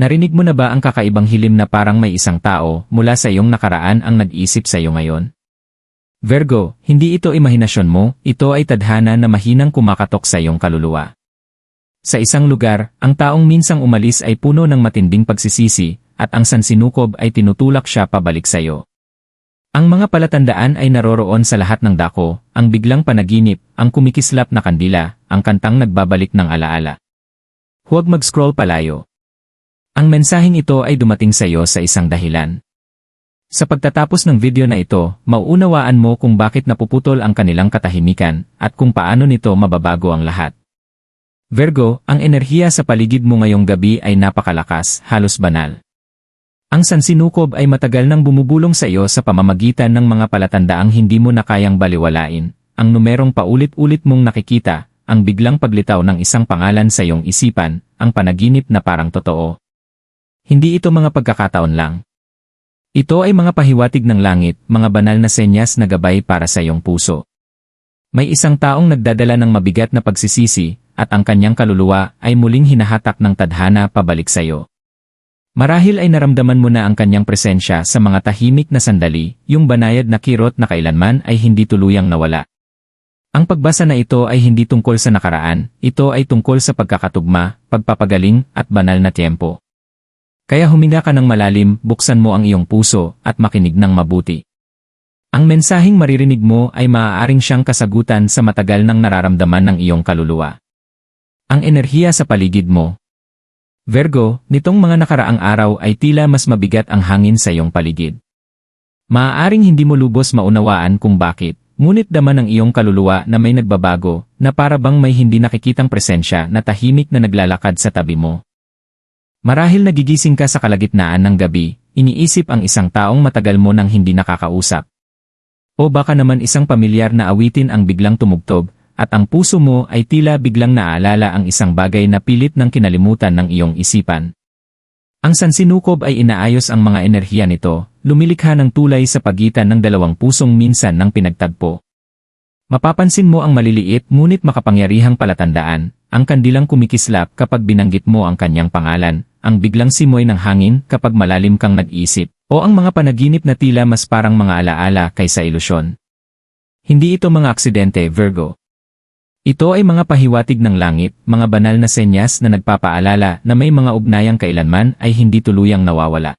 Narinig mo na ba ang kakaibang hilim na parang may isang tao mula sa iyong nakaraan ang nag-isip sa iyo ngayon? Virgo, hindi ito imahinasyon mo, ito ay tadhana na mahinang kumakatok sa iyong kaluluwa. Sa isang lugar, ang taong minsang umalis ay puno ng matinding pagsisisi, at ang sansinukob ay tinutulak siya pabalik sa iyo. Ang mga palatandaan ay naroroon sa lahat ng dako, ang biglang panaginip, ang kumikislap na kandila, ang kantang nagbabalik ng alaala. Huwag mag-scroll palayo. Ang mensaheng ito ay dumating sa iyo sa isang dahilan. Sa pagtatapos ng video na ito, mauunawaan mo kung bakit napuputol ang kanilang katahimikan at kung paano nito mababago ang lahat. Virgo, ang enerhiya sa paligid mo ngayong gabi ay napakalakas, halos banal. Ang sansinukob ay matagal nang bumubulong sa iyo sa pamamagitan ng mga palatandaang hindi mo na kayang baliwalain, ang numerong paulit-ulit mong nakikita, ang biglang paglitaw ng isang pangalan sa iyong isipan, ang panaginip na parang totoo. Hindi ito mga pagkakataon lang. Ito ay mga pahiwatig ng langit, mga banal na senyas na gabay para sa iyong puso. May isang taong nagdadala ng mabigat na pagsisisi, at ang kanyang kaluluwa ay muling hinahatak ng tadhana pabalik sa iyo. Marahil ay naramdaman mo na ang kanyang presensya sa mga tahimik na sandali, yung banayad na kirot na kailanman ay hindi tuluyang nawala. Ang pagbasa na ito ay hindi tungkol sa nakaraan, ito ay tungkol sa pagkakatugma, pagpapagaling, at banal na tiempo. Kaya huminga ka ng malalim, buksan mo ang iyong puso, at makinig ng mabuti. Ang mensaheng maririnig mo ay maaaring siyang kasagutan sa matagal nang nararamdaman ng iyong kaluluwa. Ang enerhiya sa paligid mo. Virgo, nitong mga nakaraang araw ay tila mas mabigat ang hangin sa iyong paligid. Maaaring hindi mo lubos maunawaan kung bakit, ngunit daman ng iyong kaluluwa na may nagbabago, na para bang may hindi nakikitang presensya na tahimik na naglalakad sa tabi mo. Marahil nagigising ka sa kalagitnaan ng gabi, iniisip ang isang taong matagal mo nang hindi nakakausap. O baka naman isang pamilyar na awitin ang biglang tumugtog, at ang puso mo ay tila biglang naaalala ang isang bagay na pilit ng kinalimutan ng iyong isipan. Ang sansinukob ay inaayos ang mga enerhiya nito, lumilikha ng tulay sa pagitan ng dalawang pusong minsan ng pinagtagpo. Mapapansin mo ang maliliit ngunit makapangyarihang palatandaan, ang kandilang kumikislap kapag binanggit mo ang kanyang pangalan, ang biglang simoy ng hangin kapag malalim kang nag-isip, o ang mga panaginip na tila mas parang mga alaala kaysa ilusyon. Hindi ito mga aksidente, Virgo. Ito ay mga pahiwatig ng langit, mga banal na senyas na nagpapaalala na may mga ugnayang kailanman ay hindi tuluyang nawawala.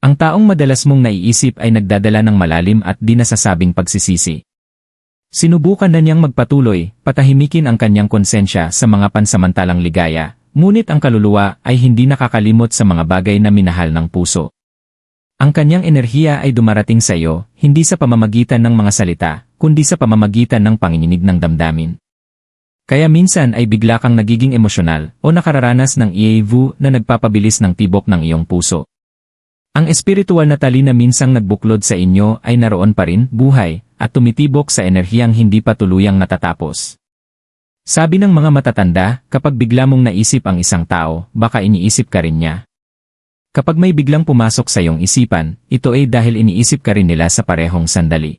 Ang taong madalas mong naiisip ay nagdadala ng malalim at di nasasabing pagsisisi. Sinubukan na niyang magpatuloy, patahimikin ang kanyang konsensya sa mga pansamantalang ligaya, ngunit ang kaluluwa ay hindi nakakalimot sa mga bagay na minahal ng puso. Ang kanyang enerhiya ay dumarating sa iyo, hindi sa pamamagitan ng mga salita, kundi sa pamamagitan ng panginginig ng damdamin. Kaya minsan ay bigla kang nagiging emosyonal o nakararanas ng iaivu na nagpapabilis ng tibok ng iyong puso. Ang espiritual na talina minsang nagbuklod sa inyo ay naroon pa rin, buhay, at tumitibok sa enerhiyang hindi pa tuluyang natatapos. Sabi ng mga matatanda, kapag bigla mong naisip ang isang tao, baka iniisip ka rin niya. Kapag may biglang pumasok sa iyong isipan, ito ay dahil iniisip ka rin nila sa parehong sandali.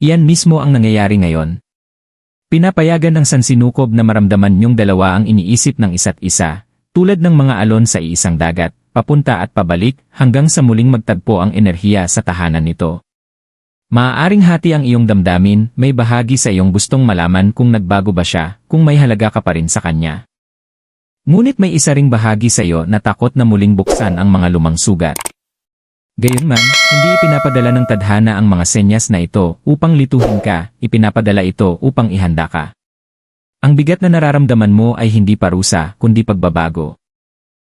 Iyan mismo ang nangyayari ngayon, Pinapayagan ng sansinukob na maramdaman niyong dalawa ang iniisip ng isa't isa, tulad ng mga alon sa iisang dagat, papunta at pabalik hanggang sa muling magtagpo ang enerhiya sa tahanan nito. Maaaring hati ang iyong damdamin, may bahagi sa iyong gustong malaman kung nagbago ba siya, kung may halaga ka pa rin sa kanya. Ngunit may isa ring bahagi sa iyo na takot na muling buksan ang mga lumang sugat. Gayunman, hindi ipinapadala ng tadhana ang mga senyas na ito upang lituhin ka, ipinapadala ito upang ihanda ka. Ang bigat na nararamdaman mo ay hindi parusa, kundi pagbabago.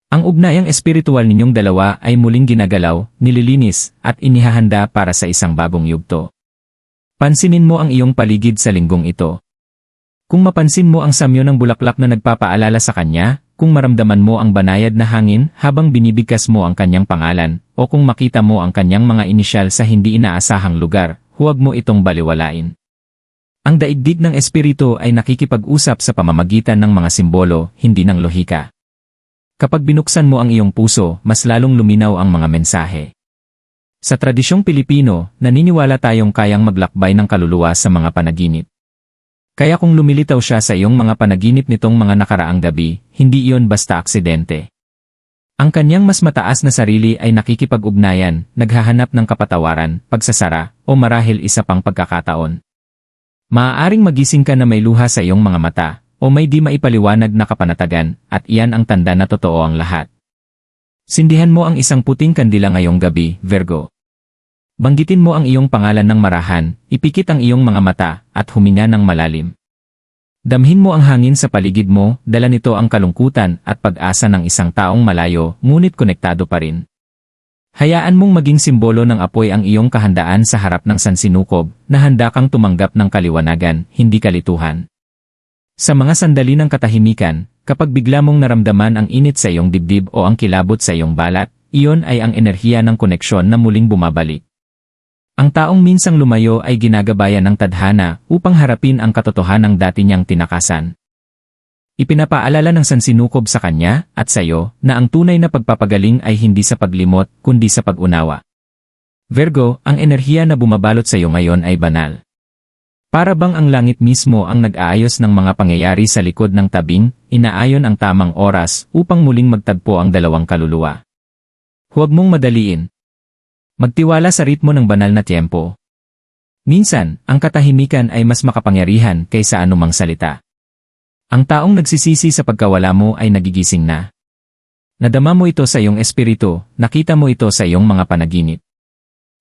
Ang ugnayang espiritual ninyong dalawa ay muling ginagalaw, nililinis, at inihahanda para sa isang bagong yugto. Pansinin mo ang iyong paligid sa linggong ito. Kung mapansin mo ang samyo ng bulaklak na nagpapaalala sa kanya, kung maramdaman mo ang banayad na hangin habang binibigkas mo ang kanyang pangalan, o kung makita mo ang kanyang mga inisyal sa hindi inaasahang lugar, huwag mo itong baliwalain. Ang daigdig ng espiritu ay nakikipag-usap sa pamamagitan ng mga simbolo, hindi ng lohika. Kapag binuksan mo ang iyong puso, mas lalong luminaw ang mga mensahe. Sa tradisyong Pilipino, naniniwala tayong kayang maglakbay ng kaluluwa sa mga panaginip. Kaya kung lumilitaw siya sa iyong mga panaginip nitong mga nakaraang gabi, hindi iyon basta aksidente. Ang kanyang mas mataas na sarili ay nakikipag-ugnayan, naghahanap ng kapatawaran, pagsasara, o marahil isa pang pagkakataon. Maaaring magising ka na may luha sa iyong mga mata, o may di maipaliwanag na kapanatagan, at iyan ang tanda na totoo ang lahat. Sindihan mo ang isang puting kandila ngayong gabi, Virgo. Banggitin mo ang iyong pangalan ng marahan, ipikit ang iyong mga mata, at huminga ng malalim. Damhin mo ang hangin sa paligid mo, dala nito ang kalungkutan at pag-asa ng isang taong malayo, ngunit konektado pa rin. Hayaan mong maging simbolo ng apoy ang iyong kahandaan sa harap ng sansinukob, na handa kang tumanggap ng kaliwanagan, hindi kalituhan. Sa mga sandali ng katahimikan, kapag bigla mong naramdaman ang init sa iyong dibdib o ang kilabot sa iyong balat, iyon ay ang enerhiya ng koneksyon na muling bumabalik. Ang taong minsang lumayo ay ginagabayan ng tadhana upang harapin ang katotohanang dati niyang tinakasan. Ipinapaalala ng sansinukob sa kanya at sa iyo na ang tunay na pagpapagaling ay hindi sa paglimot kundi sa pag-unawa. Virgo, ang enerhiya na bumabalot sa iyo ngayon ay banal. Para bang ang langit mismo ang nag-aayos ng mga pangyayari sa likod ng tabing, inaayon ang tamang oras upang muling magtagpo ang dalawang kaluluwa. Huwag mong madaliin, Magtiwala sa ritmo ng banal na tiempo. Minsan, ang katahimikan ay mas makapangyarihan kaysa anumang salita. Ang taong nagsisisi sa pagkawala mo ay nagigising na. Nadama mo ito sa iyong espiritu, nakita mo ito sa iyong mga panaginip.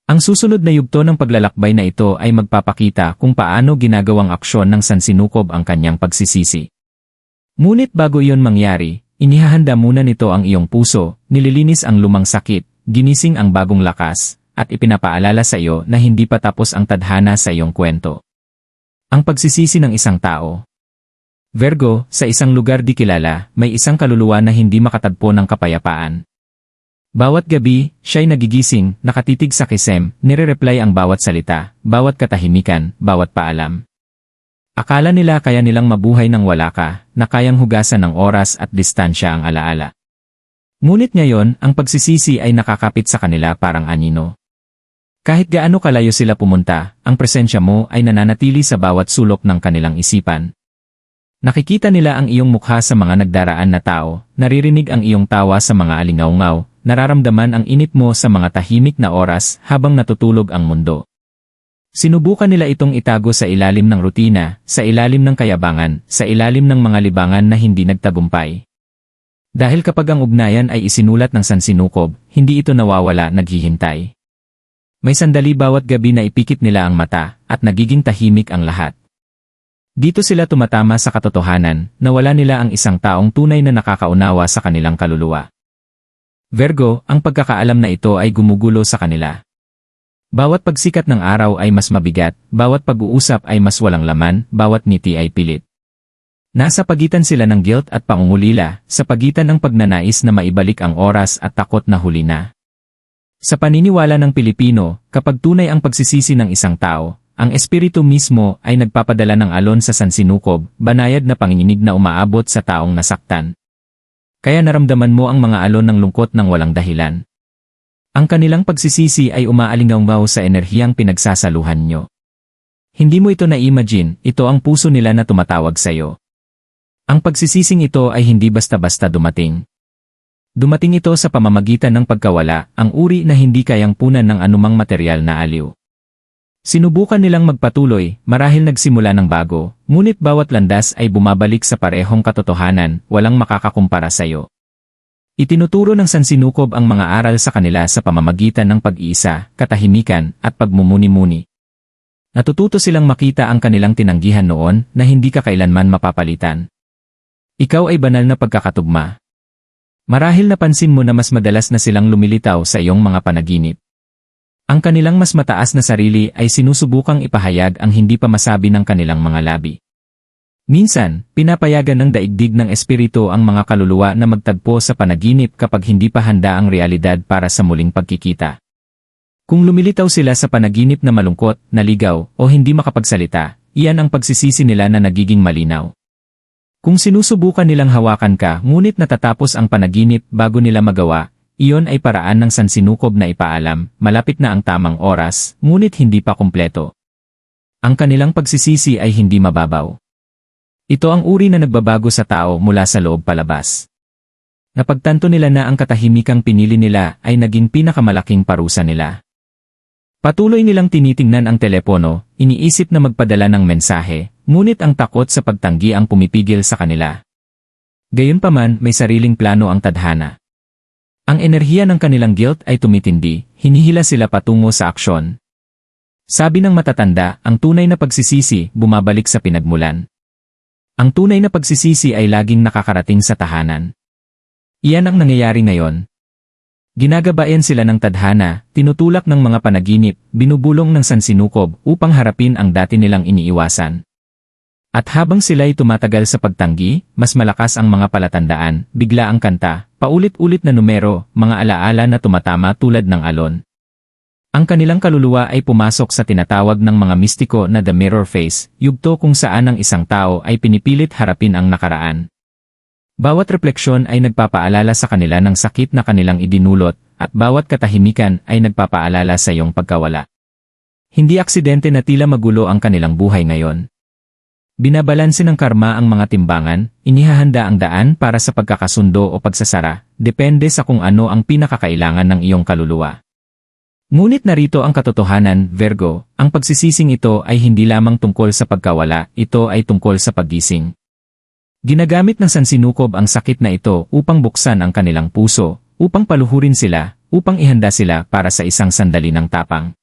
Ang susunod na yugto ng paglalakbay na ito ay magpapakita kung paano ginagawang aksyon ng sansinukob ang kanyang pagsisisi. Ngunit bago iyon mangyari, inihahanda muna nito ang iyong puso, nililinis ang lumang sakit, ginising ang bagong lakas, at ipinapaalala sa iyo na hindi pa tapos ang tadhana sa iyong kwento. Ang pagsisisi ng isang tao. Virgo, sa isang lugar di kilala, may isang kaluluwa na hindi makatagpo ng kapayapaan. Bawat gabi, siya'y nagigising, nakatitig sa kisem, nire-reply ang bawat salita, bawat katahimikan, bawat paalam. Akala nila kaya nilang mabuhay ng wala ka, na kayang hugasan ng oras at distansya ang alaala. Ngunit ngayon, ang pagsisisi ay nakakapit sa kanila parang anino. Kahit gaano kalayo sila pumunta, ang presensya mo ay nananatili sa bawat sulok ng kanilang isipan. Nakikita nila ang iyong mukha sa mga nagdaraan na tao, naririnig ang iyong tawa sa mga alingaungaw, nararamdaman ang init mo sa mga tahimik na oras habang natutulog ang mundo. Sinubukan nila itong itago sa ilalim ng rutina, sa ilalim ng kayabangan, sa ilalim ng mga libangan na hindi nagtagumpay. Dahil kapag ang ugnayan ay isinulat ng sansinukob, hindi ito nawawala naghihintay. May sandali bawat gabi na ipikit nila ang mata, at nagiging tahimik ang lahat. Dito sila tumatama sa katotohanan, na wala nila ang isang taong tunay na nakakaunawa sa kanilang kaluluwa. Virgo, ang pagkakaalam na ito ay gumugulo sa kanila. Bawat pagsikat ng araw ay mas mabigat, bawat pag-uusap ay mas walang laman, bawat ngiti ay pilit. Nasa pagitan sila ng guilt at pangungulila, sa pagitan ng pagnanais na maibalik ang oras at takot na huli na. Sa paniniwala ng Pilipino, kapag tunay ang pagsisisi ng isang tao, ang espiritu mismo ay nagpapadala ng alon sa sansinukob, banayad na panginginig na umaabot sa taong nasaktan. Kaya naramdaman mo ang mga alon ng lungkot ng walang dahilan. Ang kanilang pagsisisi ay umaalingaw sa enerhiyang pinagsasaluhan nyo. Hindi mo ito na-imagine, ito ang puso nila na tumatawag sa iyo. Ang pagsisising ito ay hindi basta-basta dumating. Dumating ito sa pamamagitan ng pagkawala, ang uri na hindi kayang punan ng anumang material na aliw. Sinubukan nilang magpatuloy, marahil nagsimula ng bago, ngunit bawat landas ay bumabalik sa parehong katotohanan, walang makakakumpara sa iyo. Itinuturo ng sansinukob ang mga aral sa kanila sa pamamagitan ng pag-iisa, katahimikan, at pagmumuni-muni. Natututo silang makita ang kanilang tinanggihan noon na hindi ka kailanman mapapalitan. Ikaw ay banal na pagkakatugma. Marahil napansin mo na mas madalas na silang lumilitaw sa iyong mga panaginip. Ang kanilang mas mataas na sarili ay sinusubukang ipahayag ang hindi pa masabi ng kanilang mga labi. Minsan, pinapayagan ng daigdig ng espiritu ang mga kaluluwa na magtagpo sa panaginip kapag hindi pa handa ang realidad para sa muling pagkikita. Kung lumilitaw sila sa panaginip na malungkot, naligaw, o hindi makapagsalita, iyan ang pagsisisi nila na nagiging malinaw. Kung sinusubukan nilang hawakan ka ngunit natatapos ang panaginip bago nila magawa, iyon ay paraan ng sansinukob na ipaalam, malapit na ang tamang oras, ngunit hindi pa kumpleto. Ang kanilang pagsisisi ay hindi mababaw. Ito ang uri na nagbabago sa tao mula sa loob palabas. Napagtanto nila na ang katahimikang pinili nila ay naging pinakamalaking parusa nila. Patuloy nilang tinitingnan ang telepono, iniisip na magpadala ng mensahe, ngunit ang takot sa pagtanggi ang pumipigil sa kanila. Gayunpaman, may sariling plano ang tadhana. Ang enerhiya ng kanilang guilt ay tumitindi, hinihila sila patungo sa aksyon. Sabi ng matatanda, ang tunay na pagsisisi bumabalik sa pinagmulan. Ang tunay na pagsisisi ay laging nakakarating sa tahanan. Iyan ang nangyayari ngayon. Ginagabayan sila ng tadhana, tinutulak ng mga panaginip, binubulong ng sansinukob upang harapin ang dati nilang iniiwasan. At habang sila'y tumatagal sa pagtanggi, mas malakas ang mga palatandaan, bigla ang kanta, paulit-ulit na numero, mga alaala na tumatama tulad ng alon. Ang kanilang kaluluwa ay pumasok sa tinatawag ng mga mistiko na the mirror face, yugto kung saan ang isang tao ay pinipilit harapin ang nakaraan. Bawat refleksyon ay nagpapaalala sa kanila ng sakit na kanilang idinulot, at bawat katahimikan ay nagpapaalala sa iyong pagkawala. Hindi aksidente na tila magulo ang kanilang buhay ngayon. Binabalanse ng karma ang mga timbangan, inihahanda ang daan para sa pagkakasundo o pagsasara, depende sa kung ano ang pinakakailangan ng iyong kaluluwa. Ngunit narito ang katotohanan, Virgo, ang pagsisising ito ay hindi lamang tungkol sa pagkawala, ito ay tungkol sa paggising. Ginagamit ng sansinukob ang sakit na ito upang buksan ang kanilang puso, upang paluhurin sila, upang ihanda sila para sa isang sandali ng tapang.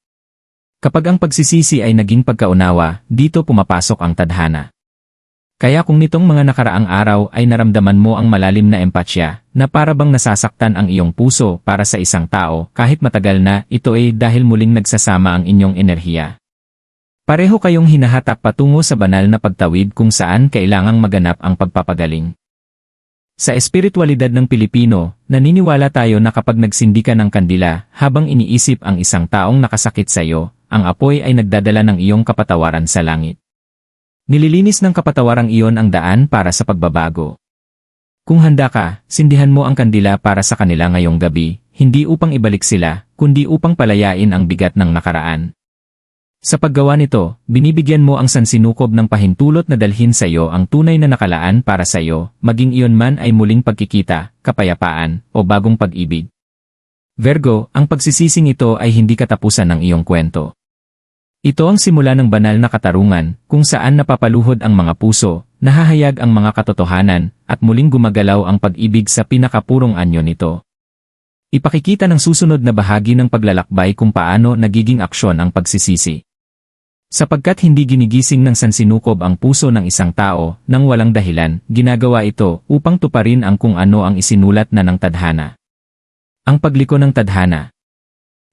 Kapag ang pagsisisi ay naging pagkaunawa, dito pumapasok ang tadhana. Kaya kung nitong mga nakaraang araw ay naramdaman mo ang malalim na empatya, na para bang nasasaktan ang iyong puso para sa isang tao, kahit matagal na, ito ay dahil muling nagsasama ang inyong enerhiya. Pareho kayong hinahatak patungo sa banal na pagtawid kung saan kailangang maganap ang pagpapagaling. Sa espiritualidad ng Pilipino, naniniwala tayo na kapag nagsindi ka ng kandila habang iniisip ang isang taong nakasakit sa iyo, ang apoy ay nagdadala ng iyong kapatawaran sa langit. Nililinis ng kapatawarang iyon ang daan para sa pagbabago. Kung handa ka, sindihan mo ang kandila para sa kanila ngayong gabi, hindi upang ibalik sila, kundi upang palayain ang bigat ng nakaraan. Sa paggawa nito, binibigyan mo ang sansinukob ng pahintulot na dalhin sa iyo ang tunay na nakalaan para sa iyo, maging iyon man ay muling pagkikita, kapayapaan, o bagong pag-ibig. Virgo, ang pagsisising ito ay hindi katapusan ng iyong kwento. Ito ang simula ng banal na katarungan, kung saan napapaluhod ang mga puso, nahahayag ang mga katotohanan, at muling gumagalaw ang pag-ibig sa pinakapurong anyo nito. Ipakikita ng susunod na bahagi ng paglalakbay kung paano nagiging aksyon ang pagsisisi. Sapagkat hindi ginigising ng sansinukob ang puso ng isang tao nang walang dahilan, ginagawa ito upang tuparin ang kung ano ang isinulat na ng tadhana. Ang pagliko ng tadhana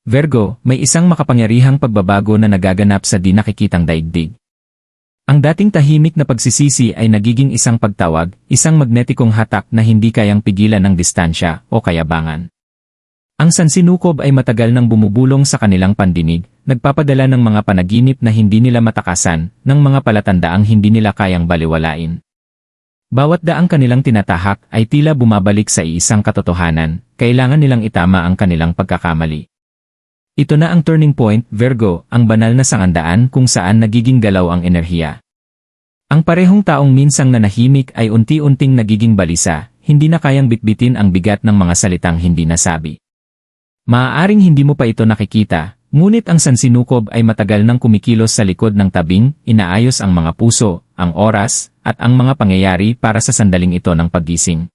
Virgo, may isang makapangyarihang pagbabago na nagaganap sa di nakikitang daigdig. Ang dating tahimik na pagsisisi ay nagiging isang pagtawag, isang magnetikong hatak na hindi kayang pigilan ng distansya o kayabangan. Ang sansinukob ay matagal nang bumubulong sa kanilang pandinig, nagpapadala ng mga panaginip na hindi nila matakasan, ng mga palatandaang hindi nila kayang baliwalain. Bawat daang kanilang tinatahak ay tila bumabalik sa iisang katotohanan, kailangan nilang itama ang kanilang pagkakamali. Ito na ang turning point, Virgo, ang banal na sangandaan kung saan nagiging galaw ang enerhiya. Ang parehong taong minsang nanahimik ay unti-unting nagiging balisa, hindi na kayang bitbitin ang bigat ng mga salitang hindi nasabi. Maaaring hindi mo pa ito nakikita, ngunit ang sansinukob ay matagal nang kumikilos sa likod ng tabing, inaayos ang mga puso, ang oras, at ang mga pangyayari para sa sandaling ito ng paggising.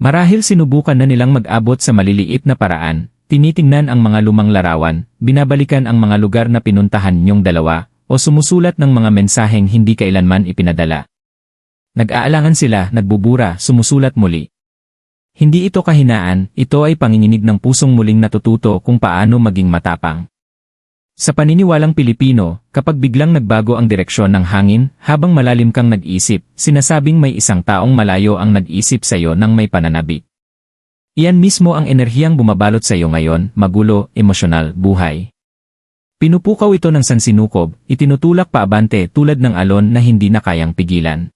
Marahil sinubukan na nilang mag-abot sa maliliit na paraan, Tinitingnan ang mga lumang larawan, binabalikan ang mga lugar na pinuntahan niyong dalawa, o sumusulat ng mga mensaheng hindi kailanman ipinadala. Nag-aalangan sila, nagbubura, sumusulat muli. Hindi ito kahinaan, ito ay panginginig ng pusong muling natututo kung paano maging matapang. Sa paniniwalang Pilipino, kapag biglang nagbago ang direksyon ng hangin, habang malalim kang nag-isip, sinasabing may isang taong malayo ang nag-isip sa iyo ng may pananabik. Iyan mismo ang enerhiyang bumabalot sa iyo ngayon, magulo, emosyonal, buhay. Pinupukaw ito ng sansinukob, itinutulak paabante tulad ng alon na hindi na kayang pigilan.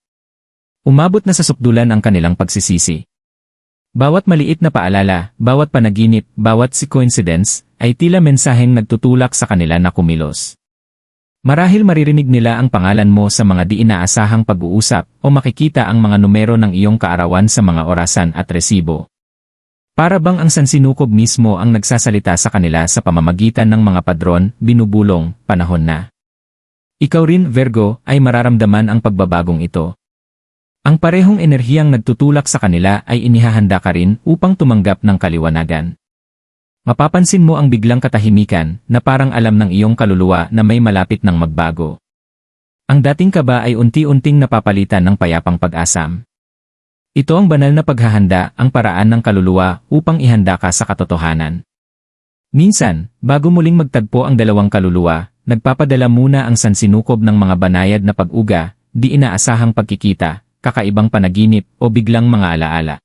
Umabot na sa sukdulan ang kanilang pagsisisi. Bawat maliit na paalala, bawat panaginip, bawat si coincidence, ay tila mensaheng nagtutulak sa kanila na kumilos. Marahil maririnig nila ang pangalan mo sa mga di inaasahang pag-uusap o makikita ang mga numero ng iyong kaarawan sa mga orasan at resibo. Para bang ang sansinukob mismo ang nagsasalita sa kanila sa pamamagitan ng mga padron, binubulong, panahon na. Ikaw rin, Virgo, ay mararamdaman ang pagbabagong ito. Ang parehong enerhiyang nagtutulak sa kanila ay inihahanda ka rin upang tumanggap ng kaliwanagan. Mapapansin mo ang biglang katahimikan na parang alam ng iyong kaluluwa na may malapit ng magbago. Ang dating kaba ay unti-unting napapalitan ng payapang pag-asam. Ito ang banal na paghahanda, ang paraan ng kaluluwa upang ihanda ka sa katotohanan. Minsan, bago muling magtagpo ang dalawang kaluluwa, nagpapadala muna ang sansinukob ng mga banayad na pag-uga, di inaasahang pagkikita, kakaibang panaginip o biglang mga alaala.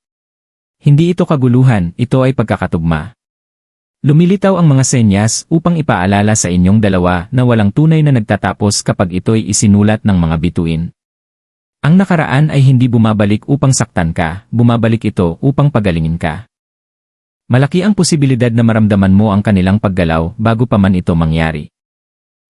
Hindi ito kaguluhan, ito ay pagkakatugma. Lumilitaw ang mga senyas upang ipaalala sa inyong dalawa na walang tunay na nagtatapos kapag ito'y isinulat ng mga bituin. Ang nakaraan ay hindi bumabalik upang saktan ka, bumabalik ito upang pagalingin ka. Malaki ang posibilidad na maramdaman mo ang kanilang paggalaw bago pa man ito mangyari.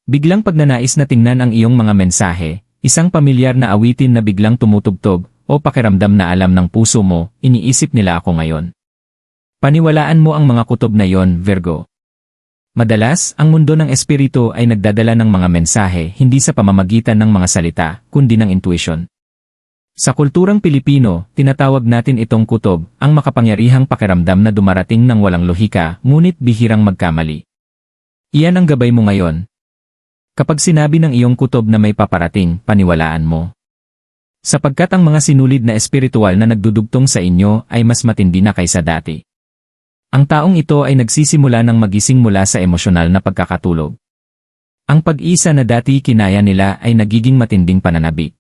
Biglang pagnanais na tingnan ang iyong mga mensahe, isang pamilyar na awitin na biglang tumutugtog, o pakiramdam na alam ng puso mo, iniisip nila ako ngayon. Paniwalaan mo ang mga kutob na yon, Virgo. Madalas, ang mundo ng espiritu ay nagdadala ng mga mensahe hindi sa pamamagitan ng mga salita, kundi ng intuition. Sa kulturang Pilipino, tinatawag natin itong kutob, ang makapangyarihang pakiramdam na dumarating ng walang lohika, ngunit bihirang magkamali. Iyan ang gabay mo ngayon. Kapag sinabi ng iyong kutob na may paparating, paniwalaan mo. Sapagkat ang mga sinulid na espiritual na nagdudugtong sa inyo ay mas matindi na kaysa dati. Ang taong ito ay nagsisimula ng magising mula sa emosyonal na pagkakatulog. Ang pag-isa na dati kinaya nila ay nagiging matinding pananabik.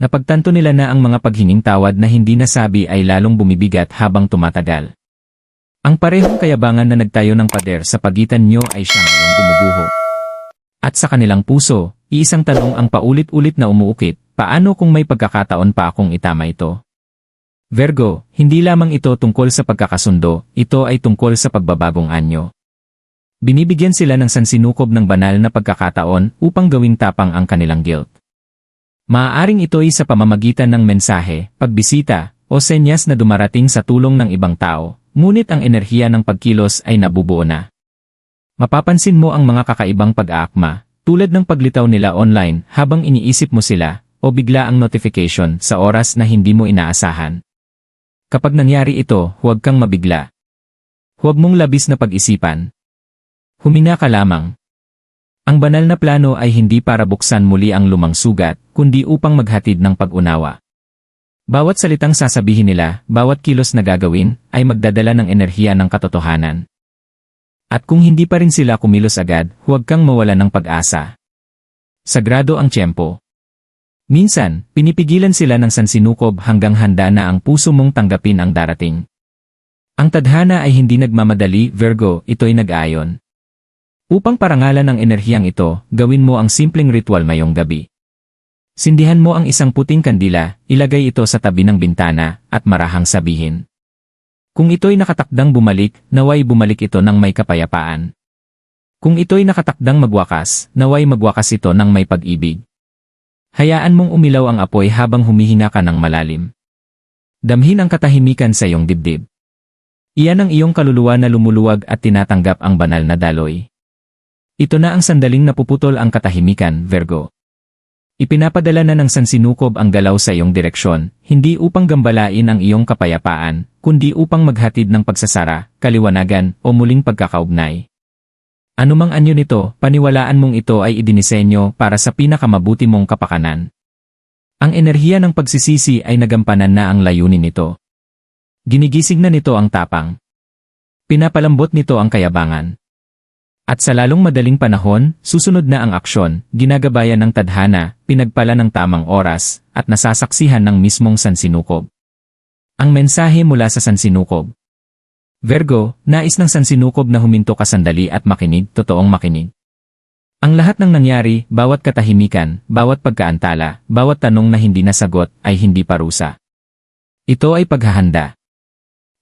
Napagtanto nila na ang mga paghinging tawad na hindi nasabi ay lalong bumibigat habang tumatagal. Ang parehong kayabangan na nagtayo ng pader sa pagitan nyo ay siyang ngayong gumuguho. At sa kanilang puso, iisang tanong ang paulit-ulit na umuukit, paano kung may pagkakataon pa akong itama ito? Virgo, hindi lamang ito tungkol sa pagkakasundo, ito ay tungkol sa pagbabagong anyo. Binibigyan sila ng sansinukob ng banal na pagkakataon upang gawing tapang ang kanilang guilt. Maaaring ito ay sa pamamagitan ng mensahe, pagbisita, o senyas na dumarating sa tulong ng ibang tao, ngunit ang enerhiya ng pagkilos ay nabubuo na. Mapapansin mo ang mga kakaibang pag-aakma, tulad ng paglitaw nila online habang iniisip mo sila, o bigla ang notification sa oras na hindi mo inaasahan. Kapag nangyari ito, huwag kang mabigla. Huwag mong labis na pag-isipan. Humina ka lamang. Ang banal na plano ay hindi para buksan muli ang lumang sugat, kundi upang maghatid ng pag-unawa. Bawat salitang sasabihin nila, bawat kilos na gagawin, ay magdadala ng enerhiya ng katotohanan. At kung hindi pa rin sila kumilos agad, huwag kang mawala ng pag-asa. Sagrado ang tiyempo. Minsan, pinipigilan sila ng sansinukob hanggang handa na ang puso mong tanggapin ang darating. Ang tadhana ay hindi nagmamadali, Virgo, ito'y nag-ayon. Upang parangalan ang enerhiyang ito, gawin mo ang simpleng ritual mayong gabi. Sindihan mo ang isang puting kandila, ilagay ito sa tabi ng bintana, at marahang sabihin. Kung ito'y nakatakdang bumalik, naway bumalik ito ng may kapayapaan. Kung ito'y nakatakdang magwakas, naway magwakas ito ng may pag-ibig. Hayaan mong umilaw ang apoy habang humihinga ka ng malalim. Damhin ang katahimikan sa iyong dibdib. Iyan ang iyong kaluluwa na lumuluwag at tinatanggap ang banal na daloy. Ito na ang sandaling napuputol ang katahimikan, Virgo. Ipinapadala na ng sansinukob ang galaw sa iyong direksyon, hindi upang gambalain ang iyong kapayapaan, kundi upang maghatid ng pagsasara, kaliwanagan, o muling pagkakaugnay. Anumang anyo nito, paniwalaan mong ito ay idinisenyo para sa pinakamabuti mong kapakanan. Ang enerhiya ng pagsisisi ay nagampanan na ang layunin nito. Ginigising na nito ang tapang. Pinapalambot nito ang kayabangan. At sa lalong madaling panahon, susunod na ang aksyon, ginagabayan ng tadhana, pinagpala ng tamang oras, at nasasaksihan ng mismong sansinukob. Ang mensahe mula sa sansinukob. Virgo, nais ng sansinukob na huminto ka sandali at makinig, totoong makinig. Ang lahat ng nangyari, bawat katahimikan, bawat pagkaantala, bawat tanong na hindi nasagot, ay hindi parusa. Ito ay paghahanda.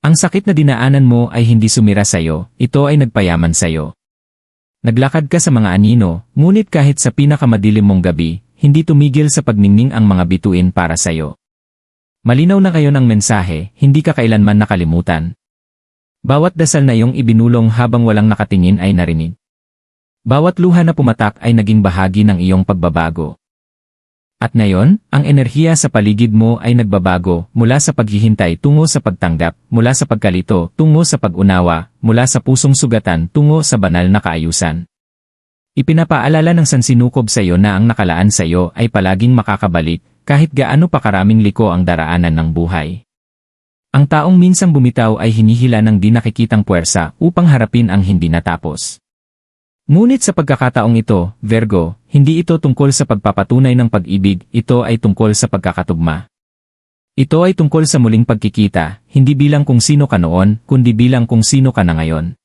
Ang sakit na dinaanan mo ay hindi sumira sa iyo, ito ay nagpayaman sa iyo. Naglakad ka sa mga anino, ngunit kahit sa pinakamadilim mong gabi, hindi tumigil sa pagningning ang mga bituin para sa'yo. Malinaw na kayo ng mensahe, hindi ka kailanman nakalimutan. Bawat dasal na iyong ibinulong habang walang nakatingin ay narinig. Bawat luha na pumatak ay naging bahagi ng iyong pagbabago. At ngayon, ang enerhiya sa paligid mo ay nagbabago mula sa paghihintay tungo sa pagtanggap, mula sa pagkalito tungo sa pag-unawa, mula sa pusong sugatan tungo sa banal na kaayusan. Ipinapaalala ng sansinukob sa iyo na ang nakalaan sa iyo ay palaging makakabalik kahit gaano pa karaming liko ang daraanan ng buhay. Ang taong minsang bumitaw ay hinihila ng di nakikitang puwersa upang harapin ang hindi natapos. Ngunit sa pagkakataong ito, Virgo, hindi ito tungkol sa pagpapatunay ng pag-ibig, ito ay tungkol sa pagkakatugma. Ito ay tungkol sa muling pagkikita, hindi bilang kung sino ka noon, kundi bilang kung sino ka na ngayon.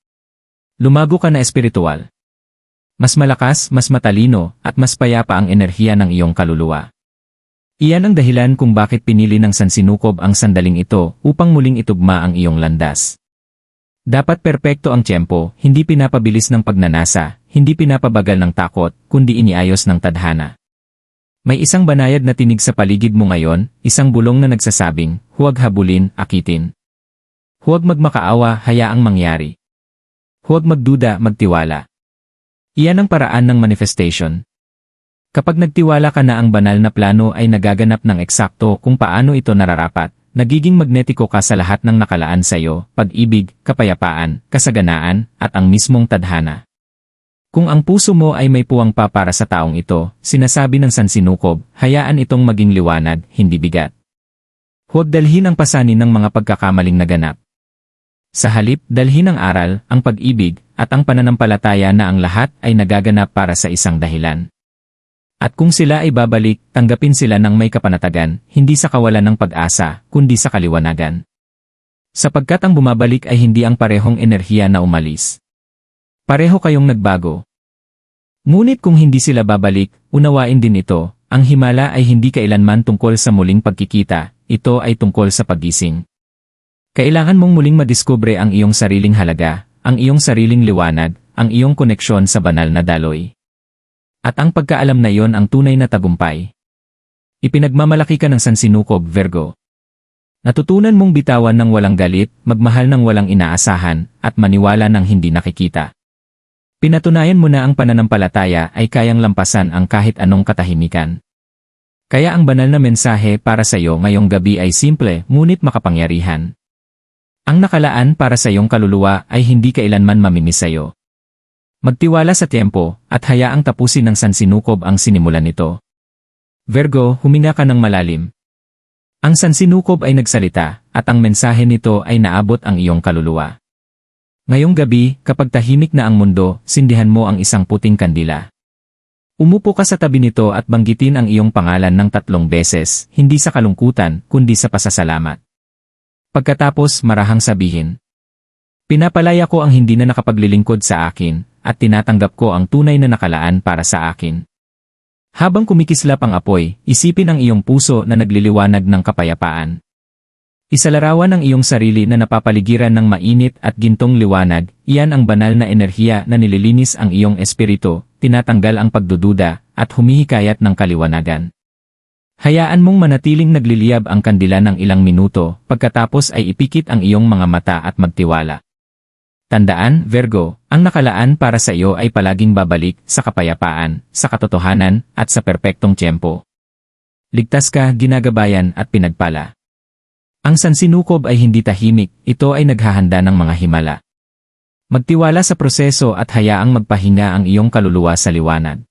Lumago ka na espiritual. Mas malakas, mas matalino, at mas payapa ang enerhiya ng iyong kaluluwa. Iyan ang dahilan kung bakit pinili ng sansinukob ang sandaling ito upang muling itugma ang iyong landas. Dapat perpekto ang tiyempo, hindi pinapabilis ng pagnanasa, hindi pinapabagal ng takot, kundi iniayos ng tadhana. May isang banayad na tinig sa paligid mo ngayon, isang bulong na nagsasabing, huwag habulin, akitin. Huwag magmakaawa, hayaang mangyari. Huwag magduda, magtiwala. Iyan ang paraan ng manifestation. Kapag nagtiwala ka na ang banal na plano ay nagaganap ng eksakto kung paano ito nararapat, Nagiging magnetiko ka sa lahat ng nakalaan sa iyo, pag-ibig, kapayapaan, kasaganaan, at ang mismong tadhana. Kung ang puso mo ay may puwang pa para sa taong ito, sinasabi ng sansinukob, hayaan itong maging liwanag, hindi bigat. Huwag dalhin ang pasanin ng mga pagkakamaling naganap. Sa halip, dalhin ang aral, ang pag-ibig, at ang pananampalataya na ang lahat ay nagaganap para sa isang dahilan. At kung sila ay babalik, tanggapin sila ng may kapanatagan, hindi sa kawalan ng pag-asa, kundi sa kaliwanagan. Sapagkat ang bumabalik ay hindi ang parehong enerhiya na umalis. Pareho kayong nagbago. Ngunit kung hindi sila babalik, unawain din ito, ang himala ay hindi kailanman tungkol sa muling pagkikita, ito ay tungkol sa pagising. Kailangan mong muling madiskubre ang iyong sariling halaga, ang iyong sariling liwanag, ang iyong koneksyon sa banal na daloy. At ang pagkaalam na iyon ang tunay na tagumpay. Ipinagmamalaki ka ng sansinukob, Virgo. Natutunan mong bitawan ng walang galit, magmahal ng walang inaasahan, at maniwala ng hindi nakikita. Pinatunayan mo na ang pananampalataya ay kayang lampasan ang kahit anong katahimikan. Kaya ang banal na mensahe para sa iyo ngayong gabi ay simple ngunit makapangyarihan. Ang nakalaan para sa iyong kaluluwa ay hindi kailanman mamimis sa iyo. Magtiwala sa tiempo, at hayaang tapusin ng sansinukob ang sinimulan nito. Virgo, huminga ka ng malalim. Ang sansinukob ay nagsalita, at ang mensahe nito ay naabot ang iyong kaluluwa. Ngayong gabi, kapag tahimik na ang mundo, sindihan mo ang isang puting kandila. Umupo ka sa tabi nito at banggitin ang iyong pangalan ng tatlong beses, hindi sa kalungkutan, kundi sa pasasalamat. Pagkatapos, marahang sabihin, Pinapalaya ko ang hindi na nakapaglilingkod sa akin, at tinatanggap ko ang tunay na nakalaan para sa akin. Habang kumikislap ang apoy, isipin ang iyong puso na nagliliwanag ng kapayapaan. Isalarawan ang iyong sarili na napapaligiran ng mainit at gintong liwanag, iyan ang banal na enerhiya na nililinis ang iyong espiritu, tinatanggal ang pagdududa, at humihikayat ng kaliwanagan. Hayaan mong manatiling nagliliyab ang kandila ng ilang minuto, pagkatapos ay ipikit ang iyong mga mata at magtiwala. Tandaan, Virgo, ang nakalaan para sa iyo ay palaging babalik sa kapayapaan, sa katotohanan, at sa perpektong tiyempo. Ligtas ka, ginagabayan at pinagpala. Ang sansinukob ay hindi tahimik, ito ay naghahanda ng mga himala. Magtiwala sa proseso at hayaang magpahinga ang iyong kaluluwa sa liwanag.